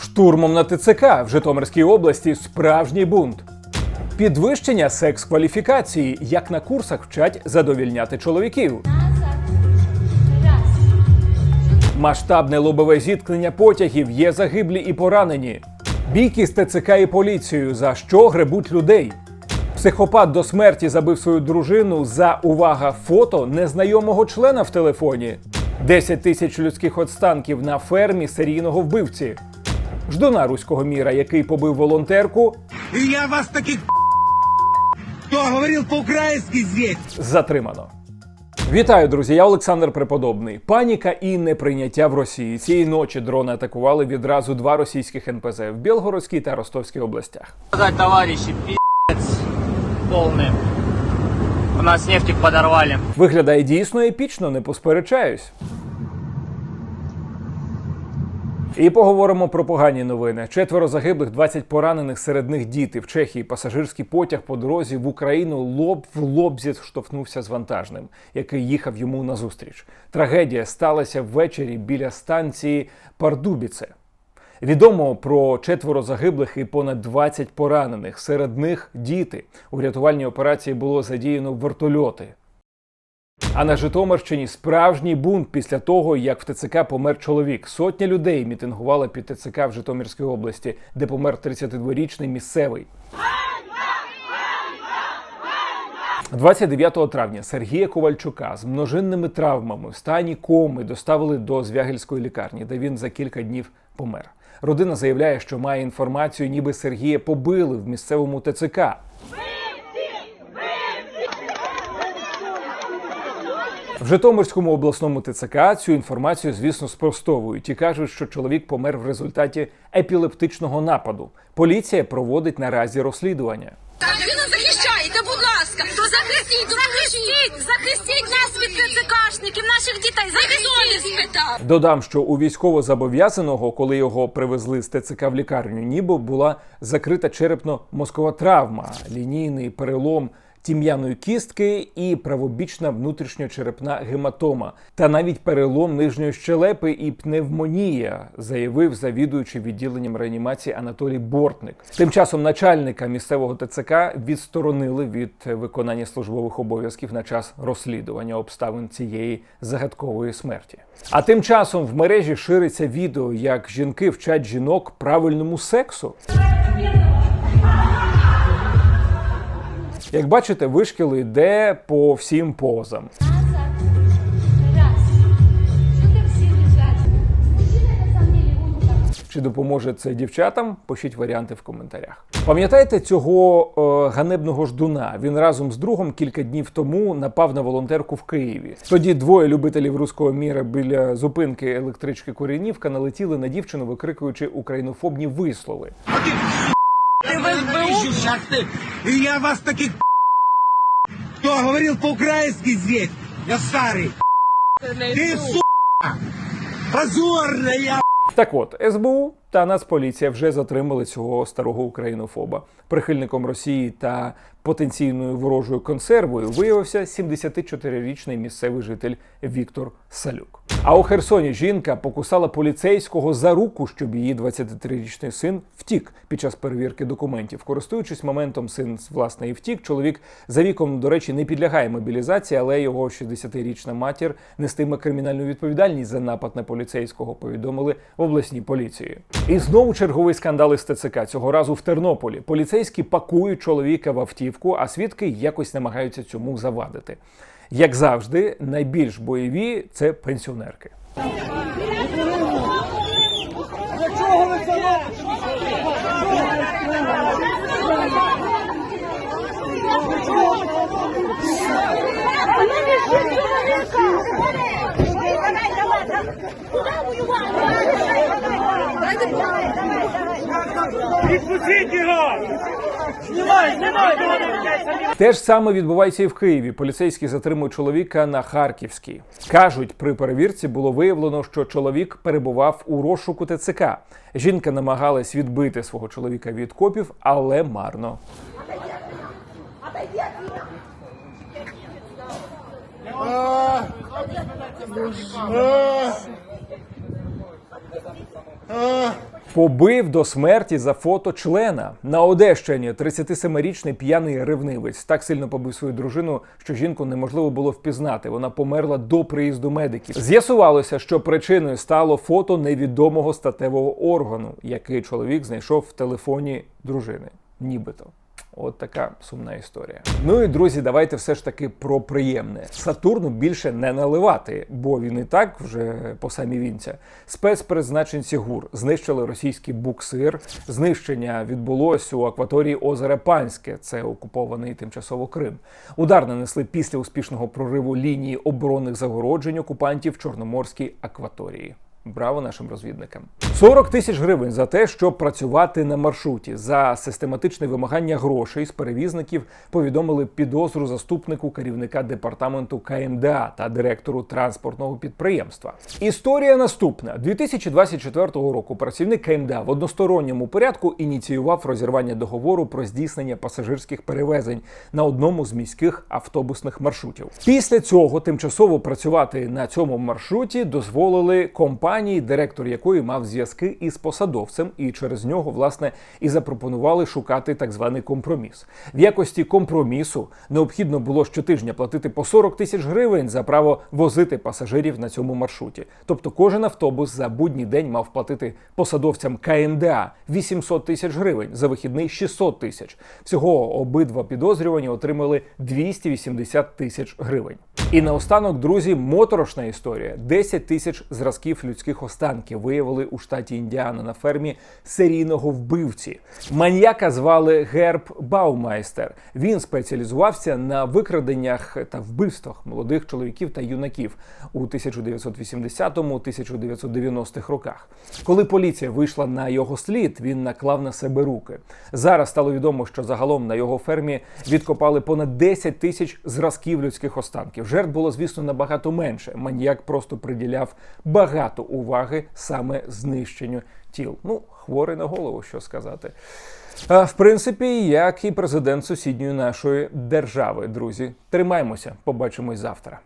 Штурмом на ТЦК в Житомирській області справжній бунт. Підвищення секс-кваліфікації, як на курсах вчать задовільняти чоловіків. Масштабне лобове зіткнення потягів є загиблі і поранені. Бійки з ТЦК і поліцією, за що гребуть людей. Психопат до смерті забив свою дружину за увага фото незнайомого члена в телефоні. 10 тисяч людських останків на фермі серійного вбивці. Ждуна руського міра, який побив волонтерку, И я вас таких кто говорил по-украински здесь. затримано. Вітаю, друзі! Я Олександр Преподобний. Паніка і неприйняття в Росії. Цієї ночі дрони атакували відразу два російських НПЗ в Білгородській та Ростовській областях. сказать, товарищи, пи***ц полный. У нас нефтик подорвали. Виглядає дійсно епічно, не посперечаюсь. І поговоримо про погані новини. Четверо загиблих, 20 поранених, серед них діти. В Чехії пасажирський потяг по дорозі в Україну лоб в лоб зіштовхнувся з вантажним, який їхав йому назустріч. Трагедія сталася ввечері біля станції Пардубіце. Відомо про четверо загиблих і понад 20 поранених. Серед них діти. У рятувальній операції було задіяно вертольоти. А на Житомирщині справжній бунт після того, як в ТЦК помер чоловік. Сотня людей мітингували під ТЦК в Житомирській області, де помер 32-річний місцевий. 29 травня Сергія Ковальчука з множинними травмами в стані коми доставили до Звягельської лікарні, де він за кілька днів помер. Родина заявляє, що має інформацію, ніби Сергія побили в місцевому ТЦК. В Житомирському обласному ТЦК цю інформацію, звісно, спростовують і кажуть, що чоловік помер в результаті епілептичного нападу. Поліція проводить наразі розслідування. Ви нас захищаєте, будь ласка. То захистіть, захистіть, захистіть нас від ТЦКшників, наших дітей. Захистіть. Додам, що у військовозобов'язаного, коли його привезли з ТЦК в лікарню, ніби була закрита черепно-мозкова травма, лінійний перелом тім'яної кістки і правобічна внутрішньочерепна гематома, та навіть перелом нижньої щелепи і пневмонія, заявив завідуючий відділенням реанімації Анатолій Бортник. Тим часом начальника місцевого ТЦК відсторонили від виконання службових обов'язків на час розслідування обставин цієї загадкової смерті. А тим часом в мережі шириться відео, як жінки вчать жінок правильному сексу. Як бачите, вишкіл йде по всім позам. Чи допоможе це дівчатам? Пишіть варіанти в коментарях. Пам'ятаєте цього е, ганебного ждуна? Він разом з другом кілька днів тому напав на волонтерку в Києві. Тоді двоє любителів руського міра біля зупинки електрички Корінівка налетіли на дівчину, викрикуючи українофобні вислови. Ты ненавижу сейчас ты. И я вас таких кто говорил по-украински здесь. Я старый. Ты, сука, позорная. Так от, СБУ та Нацполіція вже затримали цього старого українофоба. Прихильником Росії та потенційною ворожою консервою виявився 74-річний місцевий житель Віктор Салюк. А у Херсоні жінка покусала поліцейського за руку, щоб її 23-річний син втік під час перевірки документів. Користуючись моментом, син власне і втік. Чоловік за віком, до речі, не підлягає мобілізації, але його 60-річна матір нестиме кримінальну відповідальність за напад на поліцейського. Повідомили в обласній поліції. І знову черговий скандал із ТЦК. Цього разу в Тернополі. Поліцейські пакують чоловіка в автівку, а свідки якось намагаються цьому завадити. Як завжди, найбільш бойові це пенсіонерки. Те ж саме відбувається і в Києві. Поліцейські затримують чоловіка на Харківській. Кажуть, при перевірці було виявлено, що чоловік перебував у розшуку ТЦК. Жінка намагалась відбити свого чоловіка від копів, але марно. Побив до смерті за фото члена на Одещині. 37-річний п'яний ревнивець так сильно побив свою дружину, що жінку неможливо було впізнати. Вона померла до приїзду медиків. З'ясувалося, що причиною стало фото невідомого статевого органу, який чоловік знайшов в телефоні дружини. Нібито. От така сумна історія. Ну і друзі, давайте все ж таки про приємне. Сатурну більше не наливати, бо він і так вже по самі вінця. Спецпризначенці ГУР знищили російський буксир. Знищення відбулось у акваторії озера Панське, це окупований тимчасово Крим. Удар нанесли після успішного прориву лінії оборонних загороджень окупантів в Чорноморській акваторії. Браво нашим розвідникам. 40 тисяч гривень за те, щоб працювати на маршруті. За систематичне вимагання грошей з перевізників повідомили підозру заступнику керівника департаменту КМДА та директору транспортного підприємства. Історія наступна: 2024 року працівник КМДА в односторонньому порядку ініціював розірвання договору про здійснення пасажирських перевезень на одному з міських автобусних маршрутів. Після цього тимчасово працювати на цьому маршруті дозволили компанії, директор якої мав зв'язки із посадовцем, і через нього власне і запропонували шукати так званий компроміс. В якості компромісу необхідно було щотижня платити по 40 тисяч гривень за право возити пасажирів на цьому маршруті. Тобто кожен автобус за будній день мав платити посадовцям КМДА 800 тисяч гривень, за вихідний 600 тисяч. Всього обидва підозрювані отримали 280 тисяч гривень. І наостанок, друзі, моторошна історія: 10 тисяч зразків людських останків виявили у штаті Індіана на фермі серійного вбивці. Маньяка звали Герб Баумайстер. Він спеціалізувався на викраденнях та вбивствах молодих чоловіків та юнаків у 1980-1990-х роках. Коли поліція вийшла на його слід, він наклав на себе руки. Зараз стало відомо, що загалом на його фермі відкопали понад 10 тисяч зразків людських останків. Жертв було, звісно, набагато менше. Маніяк просто приділяв багато уваги саме знищенню тіл. Ну, хворий на голову, що сказати. В принципі, як і президент сусідньої нашої держави, друзі. Тримаймося, побачимось завтра.